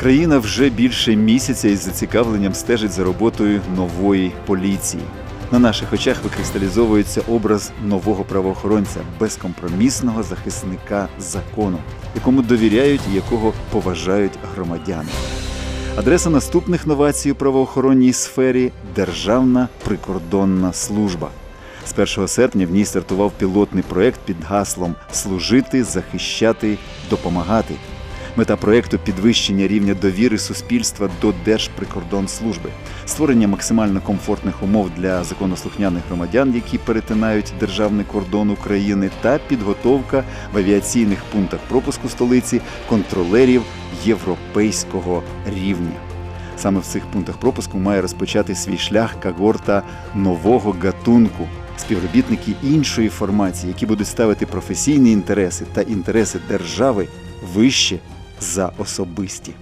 Країна вже більше місяця із зацікавленням стежить за роботою нової поліції. На наших очах викристалізовується образ нового правоохоронця, безкомпромісного захисника закону, якому довіряють і якого поважають громадяни. Адреса наступних новацій у правоохоронній сфері Державна прикордонна служба. З 1 серпня в ній стартував пілотний проект під гаслом Служити, захищати, допомагати. Мета проекту підвищення рівня довіри суспільства до Держприкордонслужби, створення максимально комфортних умов для законослухняних громадян, які перетинають державний кордон України, та підготовка в авіаційних пунктах пропуску столиці контролерів європейського рівня. Саме в цих пунктах пропуску має розпочати свій шлях когорта нового гатунку, співробітники іншої формації, які будуть ставити професійні інтереси та інтереси держави вище за особисті.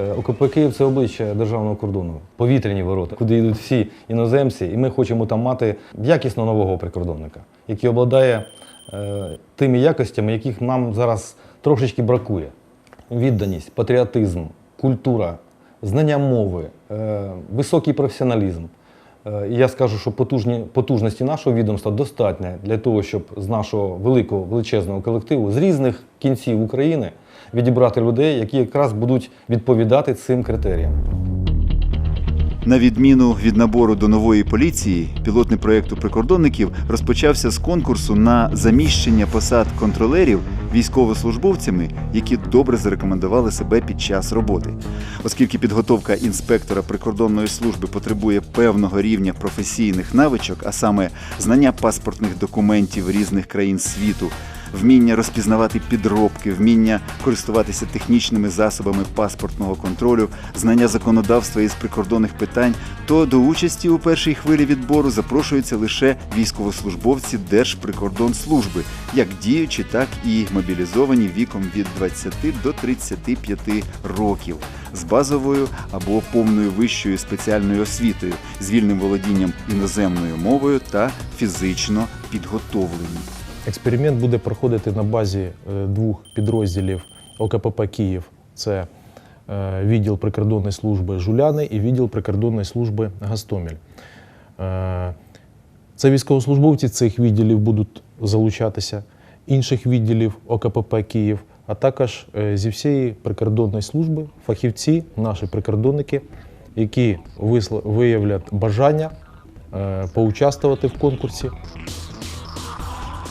Е, ОКП Київ це обличчя державного кордону, повітряні ворота, куди йдуть всі іноземці, і ми хочемо там мати якісно нового прикордонника, який обладає е, тими якостями, яких нам зараз трошечки бракує: відданість, патріотизм, культура, знання мови, е, високий професіоналізм. Е, я скажу, що потужні, потужності нашого відомства достатньо для того, щоб з нашого великого величезного колективу з різних кінців України відібрати людей, які якраз будуть відповідати цим критеріям. На відміну від набору до нової поліції, пілотний проєкт у прикордонників розпочався з конкурсу на заміщення посад контролерів військовослужбовцями, які добре зарекомендували себе під час роботи. Оскільки підготовка інспектора прикордонної служби потребує певного рівня професійних навичок, а саме знання паспортних документів різних країн світу, вміння розпізнавати підробки, вміння користуватися технічними засобами паспортного контролю, знання законодавства із прикордонних питань, то до участі у першій хвилі відбору запрошуються лише військовослужбовці Держприкордонслужби, як діючі, так і мобілізовані віком від 20 до 35 років. З базовою або повною вищою спеціальною освітою, з вільним володінням іноземною мовою та фізично підготовлені. Експеримент буде проходити на базі е, двох підрозділів ОКПП Київ. Це е, відділ прикордонної служби Жуляни і відділ прикордонної служби Гастомель. Е, Це військовослужбовці цих відділів будуть залучатися, інших відділів ОКПП Київ, а також зі всієї прикордонної служби фахівці, наші прикордонники, які виявлять бажання поучаствувати в конкурсі.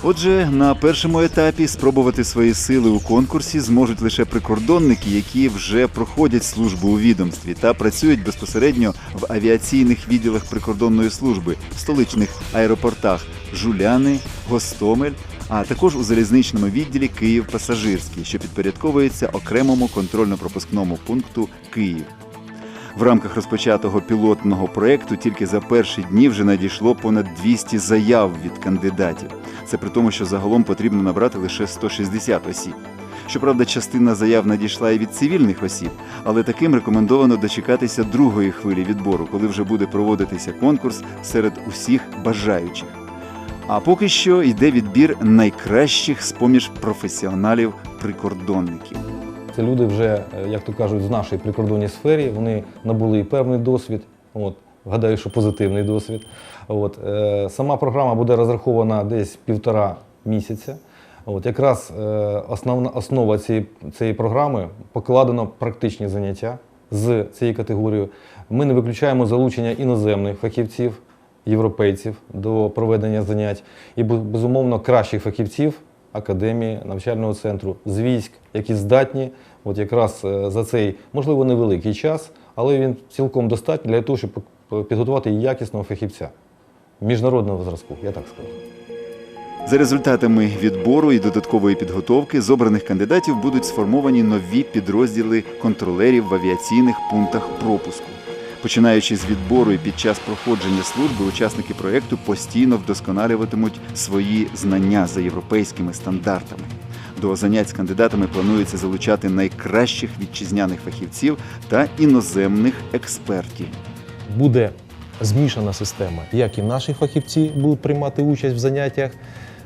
Отже, на першому етапі спробувати свої сили у конкурсі зможуть лише прикордонники, які вже проходять службу у відомстві та працюють безпосередньо в авіаційних відділах прикордонної служби в столичних аеропортах Жуляни, Гостомель, а також у залізничному відділі Київ Пасажирський, що підпорядковується окремому контрольно-пропускному пункту Київ. В рамках розпочатого пілотного проекту тільки за перші дні вже надійшло понад 200 заяв від кандидатів. Це при тому, що загалом потрібно набрати лише 160 осіб. Щоправда, частина заяв надійшла і від цивільних осіб, але таким рекомендовано дочекатися другої хвилі відбору, коли вже буде проводитися конкурс серед усіх бажаючих. А поки що йде відбір найкращих з поміж професіоналів-прикордонників. Це люди вже, е, як то кажуть, з нашої прикордонній сфері, вони набули і певний досвід. От, гадаю, що позитивний досвід. От, е, сама програма буде розрахована десь півтора місяця. От, якраз е, основна основа цієї, цієї програми покладено практичні заняття з цією категорією. Ми не виключаємо залучення іноземних фахівців, європейців до проведення занять і безумовно кращих фахівців академії, навчального центру з військ, які здатні, от якраз е, за цей можливо невеликий час, але він цілком достатній для того, щоб підготувати якісного фахівця міжнародного зразку, я так скажу. За результатами відбору і додаткової підготовки з обраних кандидатів будуть сформовані нові підрозділи контролерів в авіаційних пунктах пропуску. Починаючи з відбору і під час проходження служби, учасники проєкту постійно вдосконалюватимуть свої знання за європейськими стандартами. До занять з кандидатами планується залучати найкращих вітчизняних фахівців та іноземних експертів. буде змішана система. Як і наші фахівці будуть приймати участь в заняттях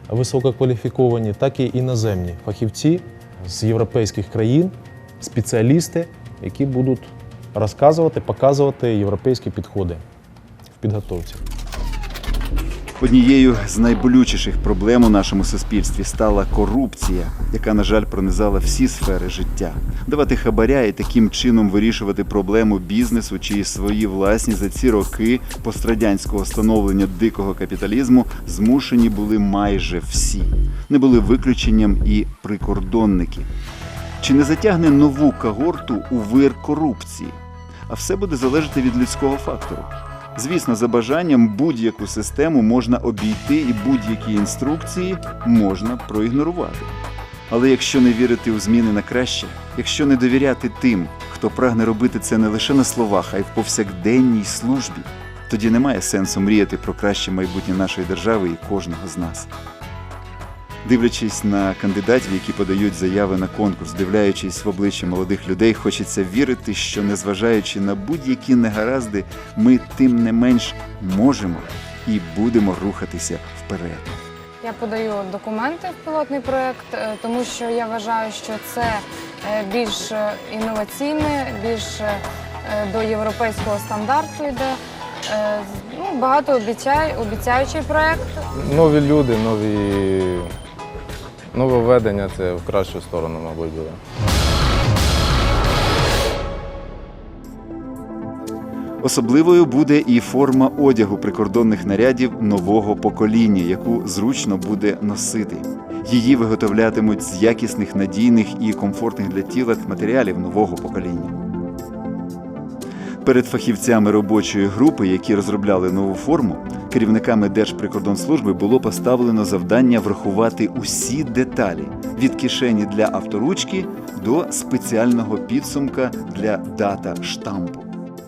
висококваліфіковані, так і іноземні фахівці з європейських країн, спеціалісти, які будуть розказувати, показувати європейські підходи в підготовці. Однією з найболючіших проблем у нашому суспільстві стала корупція, яка, на жаль, пронизала всі сфери життя. Давати хабаря і таким чином вирішувати проблему бізнесу чи свої власні за ці роки пострадянського становлення дикого капіталізму змушені були майже всі. Не були виключенням і прикордонники. Чи не затягне нову когорту у вир корупції? А все буде залежати від людського фактору. Звісно, за бажанням будь-яку систему можна обійти і будь-які інструкції можна проігнорувати. Але якщо не вірити у зміни на краще, якщо не довіряти тим, хто прагне робити це не лише на словах, а й в повсякденній службі, тоді немає сенсу мріяти про краще майбутнє нашої держави і кожного з нас. Дивлячись на кандидатів, які подають заяви на конкурс, дивляючись в обличчя молодих людей, хочеться вірити, що незважаючи на будь-які негаразди, ми тим не менш можемо і будемо рухатися вперед. Я подаю документи в пілотний проєкт, е, тому що я вважаю, що це е, більш е, інноваційне, більш до європейського стандарту йде. Ну, багато обіцяючий проєкт. Нові люди, нові нововведення це в кращу сторону, мабуть, буде. Особливою буде і форма одягу прикордонних нарядів нового покоління, яку зручно буде носити. Її виготовлятимуть з якісних, надійних і комфортних для тіла матеріалів нового покоління. Перед фахівцями робочої групи, які розробляли нову форму, керівниками Держприкордонслужби було поставлено завдання врахувати усі деталі від кишені для авторучки до спеціального підсумка для дата штампу.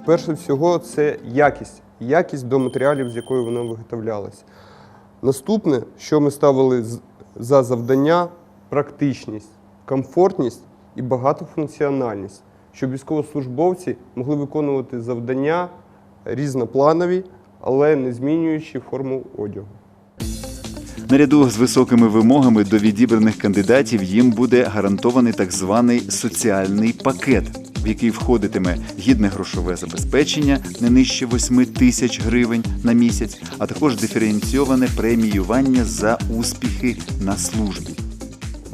Перше всього, це якість. Якість до матеріалів, з якої воно виготовлялось. Наступне, що ми ставили за завдання, практичність, комфортність і багатофункціональність, щоб військовослужбовці могли виконувати завдання різнопланові, але не змінюючи форму одягу. Наряду з високими вимогами до відібраних кандидатів їм буде гарантований так званий соціальний пакет, в який входитиме гідне грошове забезпечення не нижче 8 тисяч гривень на місяць, а також диференційоване преміювання за успіхи на службі.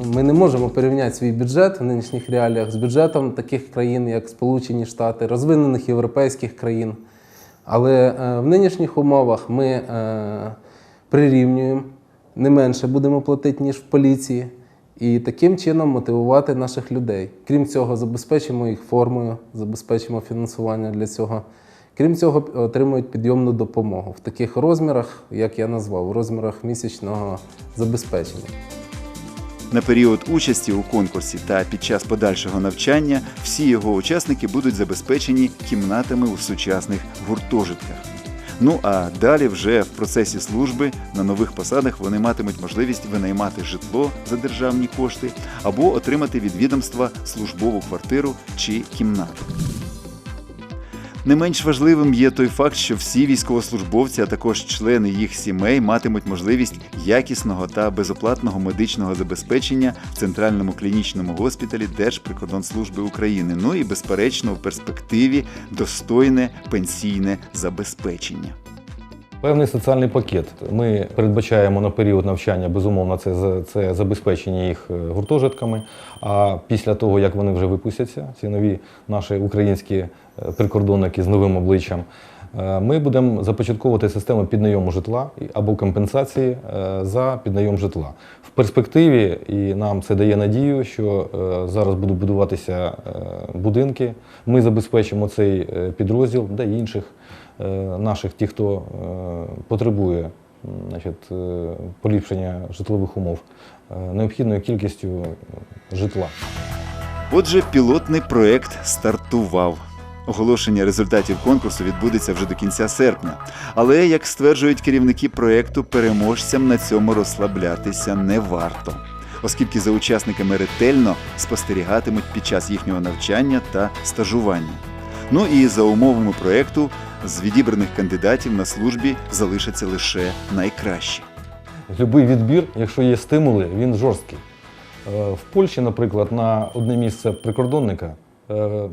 Ми не можемо порівняти свій бюджет в нинішніх реаліях з бюджетом таких країн, як Сполучені Штати, розвинених європейських країн. Але е, в нинішніх умовах ми е, прирівнюємо, не менше будемо платити, ніж в поліції, і таким чином мотивувати наших людей. Крім цього, забезпечимо їх формою, забезпечимо фінансування для цього. Крім цього, отримують підйомну допомогу в таких розмірах, як я назвав, в розмірах місячного забезпечення. На період участі у конкурсі та під час подальшого навчання всі його учасники будуть забезпечені кімнатами у сучасних гуртожитках. Ну а далі, вже в процесі служби на нових посадах вони матимуть можливість винаймати житло за державні кошти або отримати від відомства службову квартиру чи кімнату. Не менш важливим є той факт, що всі військовослужбовці, а також члени їх сімей матимуть можливість якісного та безоплатного медичного забезпечення в центральному клінічному госпіталі Держприкордонслужби України. Ну і безперечно, в перспективі достойне пенсійне забезпечення. Певний соціальний пакет. Ми передбачаємо на період навчання, безумовно, це, це забезпечення їх е, гуртожитками. А після того, як вони вже випустяться, ці нові наші українські е, прикордонники з новим обличчям, е, ми будемо започатковувати систему піднайому житла або компенсації за піднайом житла. В перспективі, і нам це дає надію, що зараз будуть будуватися будинки. Ми забезпечимо цей підрозділ, де інших наших, ті, хто е, потребує значить, е, поліпшення житлових умов, е, необхідною кількістю е, житла. Отже, пілотний проект стартував. Оголошення результатів конкурсу відбудеться вже до кінця серпня. Але, як стверджують керівники проекту, переможцям на цьому розслаблятися не варто, оскільки за учасниками ретельно спостерігатимуть під час їхнього навчання та стажування. Ну і за умовами проекту з відібраних кандидатів на службі залишаться лише найкращі. Любий відбір, якщо є стимули, він жорсткий. Е, В Польщі, наприклад, на одне місце прикордонника е,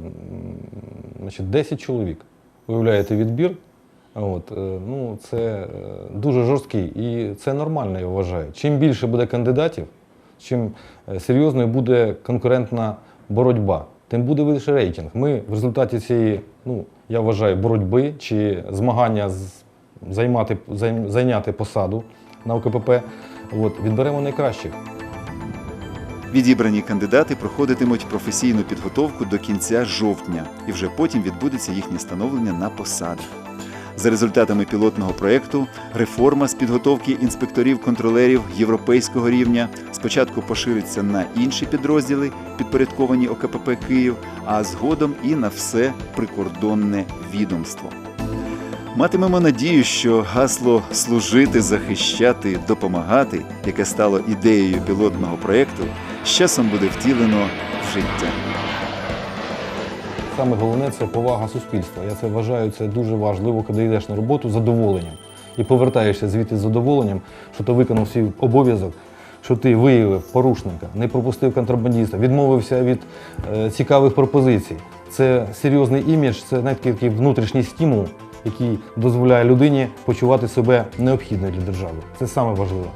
значить, 10 чоловік. Уявляєте відбір. От, е, ну, це дуже жорсткий і це нормально, я вважаю. Чим більше буде кандидатів, чим серйозною буде конкурентна боротьба, тим буде вищий рейтинг. Ми в результаті цієї, ну, я вважаю, боротьби чи змагання з, займати, зайняти посаду на ОКПП, от, відберемо найкращих. Відібрані кандидати проходитимуть професійну підготовку до кінця жовтня, і вже потім відбудеться їхнє становлення на посадах. За результатами пілотного проєкту, реформа з підготовки інспекторів-контролерів європейського рівня спочатку пошириться на інші підрозділи, підпорядковані ОКПП Київ, а згодом і на все прикордонне відомство. Матимемо надію, що гасло служити, захищати, допомагати, яке стало ідеєю пілотного проєкту, з часом буде втілено в життя. Саме головне це повага суспільства. Я це вважаю, це дуже важливо, коли йдеш на роботу з задоволенням і повертаєшся звідти з задоволенням, що ти виконав свій обов'язок, що ти виявив порушника, не пропустив контрабандиста, відмовився від е, цікавих пропозицій. Це серйозний імідж, це навіть такий внутрішній стимул, який дозволяє людині почувати себе необхідною для держави. Це саме важливе.